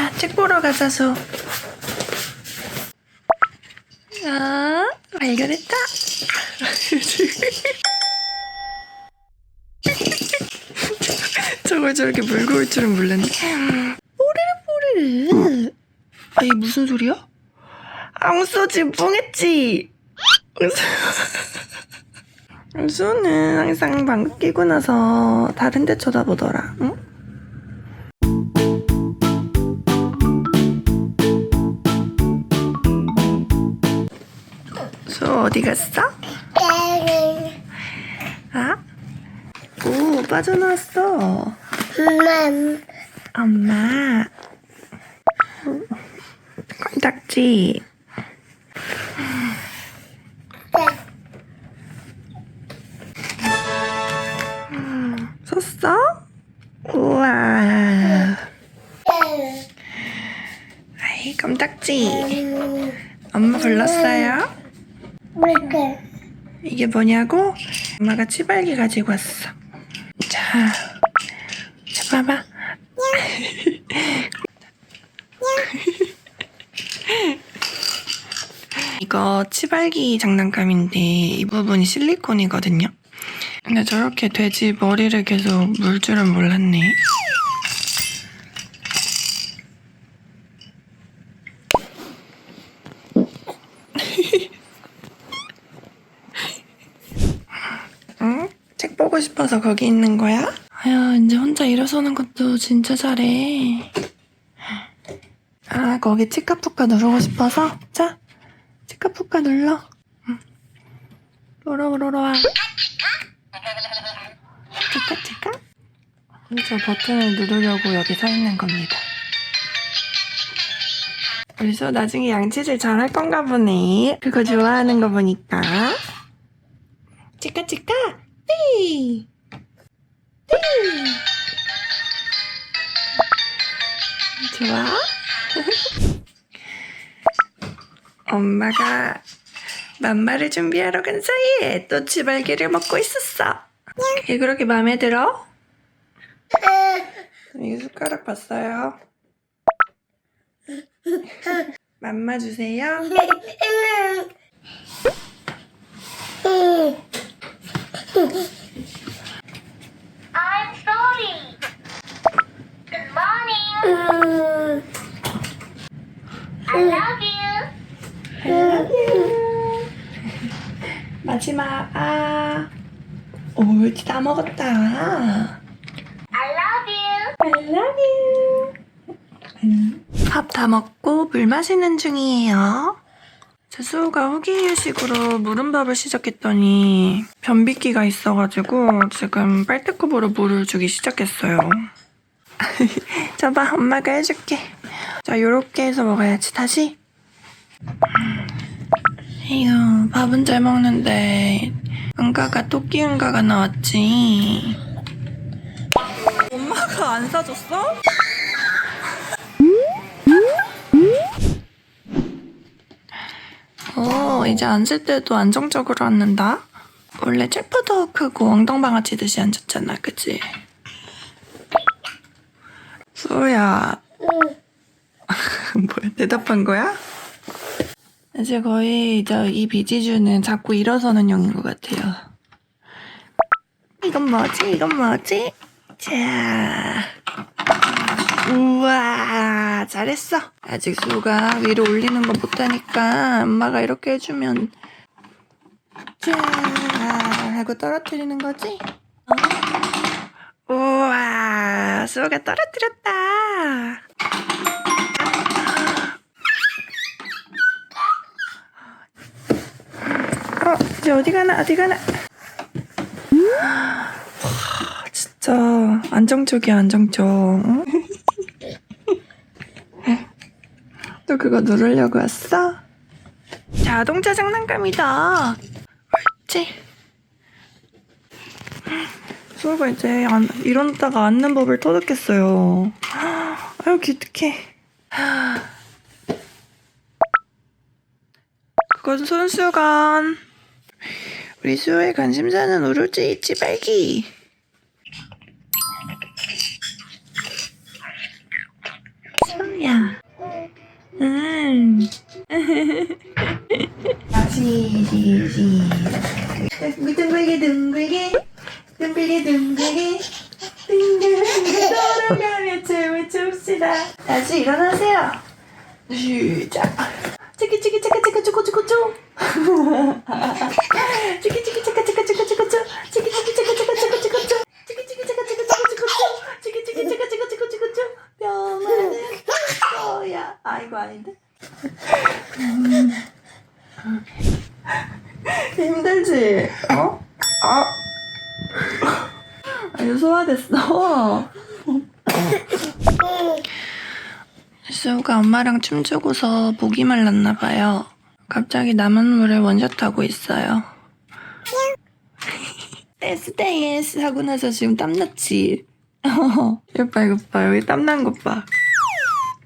자, 책 보러 가자, 소. 아, 발견했다. 저걸 저렇게 물고 올 줄은 몰랐네. 뽀르르 뽀르르. 아, 이게 무슨 소리야? 앙소 지금 뻥했지? 앙소는 항상 방귀 끼고 나서 다른 데 쳐다보더라. 응? 소 어디 갔어? 아? 오 빠져나왔어. 엄마. 껌딱지. 썼어? 우와. 아이, 껌딱지. 엄마 불렀어요? 이게 뭐냐고? 엄마가 치발기 가지고 왔어. 자, 자 봐봐. 이거 치발기 장난감인데 이 부분이 실리콘이거든요. 근데 저렇게 돼지 머리를 계속 물 줄은 몰랐네. 응? 책 보고 싶어서 거기 있는 거야? 아유, 이제 혼자 일어서는 것도 진짜 잘해. 아, 거기 치카푸카 누르고 싶어서? 자, 치카푸카 눌러. 응. 로로, 로로와. 치카, 치카? 저 버튼을 누르려고 여기 서 있는 겁니다. 소 나중에 양치질 잘 할 건가 보네. 그거 좋아하는 거 보니까. 엄마가 맘마를 준비하러 간 사이에 또 치발기를 먹고 있었어. 이게 그렇게 마음에 들어? 이 숟가락 봤어요? 맘마 주세요. I'm sorry. Good morning. I love you. 마지막 아. 오, 옳지 다 먹었다. I love you. I love you. 밥 다 먹고 물 마시는 중이에요. 재수가 후기유식으로 무른밥을 시작했더니 변비기가 있어가지고 지금 빨대컵으로 물을 주기 시작했어요. 저봐 엄마가 해줄게. 자 요렇게 해서 먹어야지 다시. 이거 밥은 잘 먹는데 응가가 토끼 응가가 나왔지. 엄마가 안 사줬어? 어, 이제 앉을 때도 안정적으로 앉는다. 원래 책보다 크고 엉덩방아 치 듯이 앉았잖아, 그치? 소야. 뭐야, 대답한 거야? 이제 거의 이제 이 비지주는 자꾸 일어서는 형인 것 같아요. 이건 뭐지? 이건 뭐지? 자. 우와, 잘했어. 아직 수가 위로 올리는 거 못하니까 엄마가 이렇게 해주면 자 하고 떨어뜨리는 거지? 어? 우와, 수가 떨어뜨렸다. 어, 이제 어디 가나, 어디 가나. 와, 진짜 안정적이야, 안정적. 응? 또 그거 누르려고 왔어? 자동차 장난감이다. 옳지? 수호가 이제 안, 일어났다가 앉는 법을 터득했어요. 아유 기특해. 그건 손수건. 우리 수호의 관심사는 오로지 이치발기. 수호야. 야. 음. 시, 시, 시. 둥글게, 둥글게, 둥글게, 둥글게, 둥글게 돌아가며 춤을 춥시다. 다시 일어나세요. 시작. 치키, 치키, 치카, 치카, 추고, 추고, 추. 치키, 치키, 치카, 치카, 추. 치키, 치키, 치카, 치카, 치카, 치카, 추. 치키, 치키, 치카, 치카, 치카, 치카, 추. 치키, 치키, 치카, 치카, 치카, 치카, 추. 병아는 거야. 아, 이거 아닌데? 힘들지? 어? 아. 아니, 소화됐어. 수우가 엄마랑 춤추고서 목이 말랐나 봐요. 갑자기 남은 물을 원샷하고 있어요. 댄스 댄스 하고 나서 지금 땀났지? 이거 봐 이거 봐 여기 땀난 것 봐.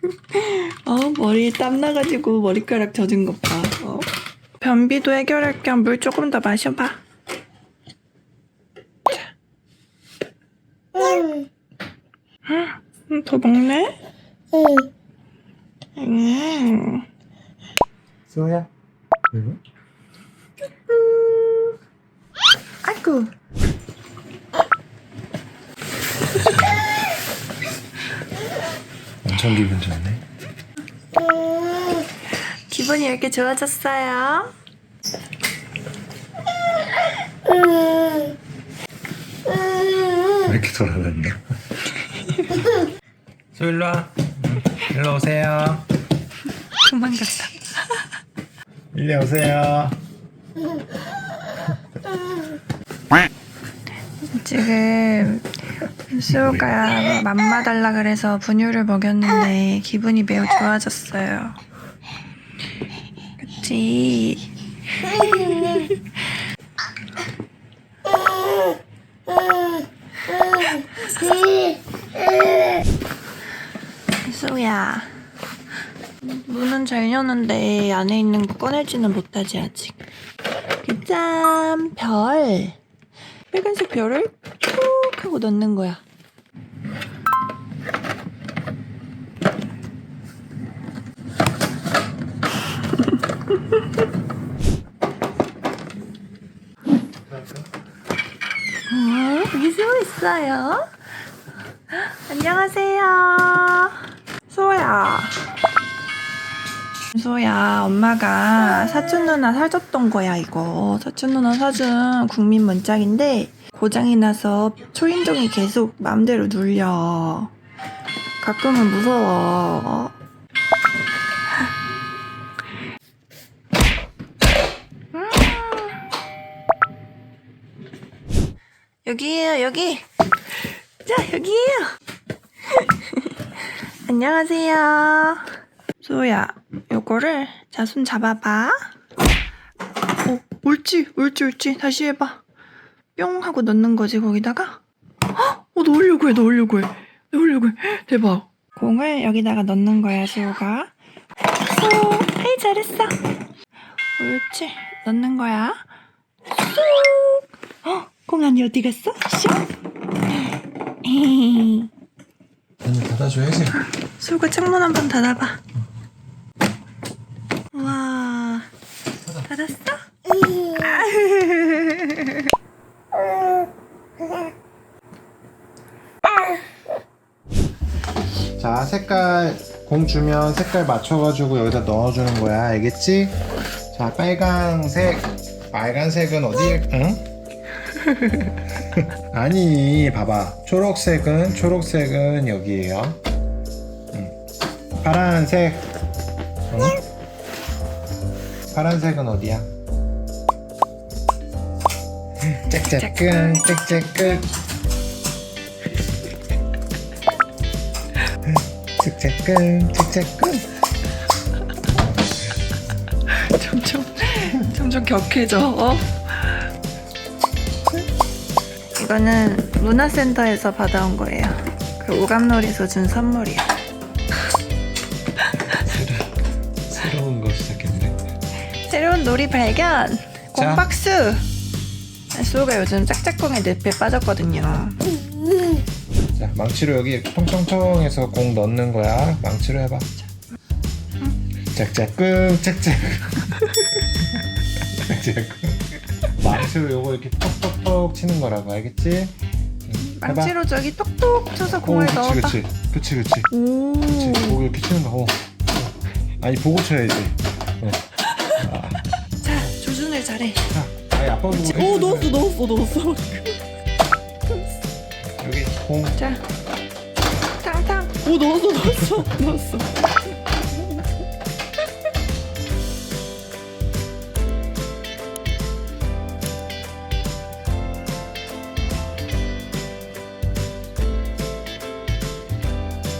어 머리에 땀 나가지고 머리카락 젖은 것 봐. 어. 변비도 해결할 겸 물 조금 더 마셔봐. 음, 더 먹네? 음. 수호야? 그리고 아이고. 엄청 기분 좋네. 기분이 이렇게 좋아졌어요? 왜 이렇게 돌아다녀 수 일로 와. 응, 일로 오세요 도망갔다. 일리 오세요 지금 수호가 맘마 달라 그래서 분유를 먹였는데 기분이 매우 좋아졌어요. 그치? 수호야 문은 잘 여는데 안에 있는 거 꺼내지는 못하지 아직. 짠! 별! 빨간색 별을 툭 하고 넣는 거야. 어, 여기 수호 있어요. 안녕하세요. 수호야. 수호야, 엄마가 사촌 누나 사줬던 거야, 이거. 사촌 누나 사준 국민 문짝인데, 고장이 나서 초인종이 계속 마음대로 눌려. 가끔은 무서워. 음. 여기에요, 여기. 자, 여기에요. 안녕하세요. 소야, 요거를 자 손 잡아봐. 어, 옳지, 옳지, 옳지. 다시 해봐. 뿅 하고 넣는 거지 거기다가. 헉, 어, 넣으려고 해, 넣으려고 해, 넣으려고 해. 대박. 공을 여기다가 넣는 거야, 수호가. 쏙, 헤이 잘했어. 옳지, 넣는 거야. 쏙. 어, 공안이 어디 갔어? 슉. 에이. 아니 닫아줘야지 수호가 창문 한번 닫아봐. 와, 닫았어? 자 색깔 공 주면 색깔 맞춰가지고 여기다 넣어주는 거야 알겠지? 자 빨강색 빨간색은 어디? 응? 아니 봐봐 초록색은 초록색은 여기에요 응. 파란색 응? 파란색은 어디야? 짝짝꿍 짝짝꿍 짝짝꿍 짝짝꿍 점점, 점점 격해져, 어? 이거는 문화센터에서 받아온 거예요. 그 오감놀이에서 준 선물이야. 새로운 거 시작했네 새로운 놀이 발견! 자. 공박수! 수호가 요즘 짝짝꿍의 늪에 빠졌거든요. 자 망치로 여기 통통통해서 공 넣는 거야 망치로 해봐 짝짝꿍 짝짝 짝 짝꿍 망치로 요거 이렇게 톡톡톡 치는 거라고 알겠지? 응, 해봐. 망치로 저기 똑똑 쳐서 공을 오. 그치 그치 그치 그치 오. 그치 보고 이렇게 치는 거 오. 아니 보고 쳐야지 어. 자, 조준을 잘해. 자 아니 아빠 보고 오, 해주는 넣었어, 거야. 넣었어, 넣었어. 자, 탕탕. 오, 넣었어, 넣었어, 넣었어.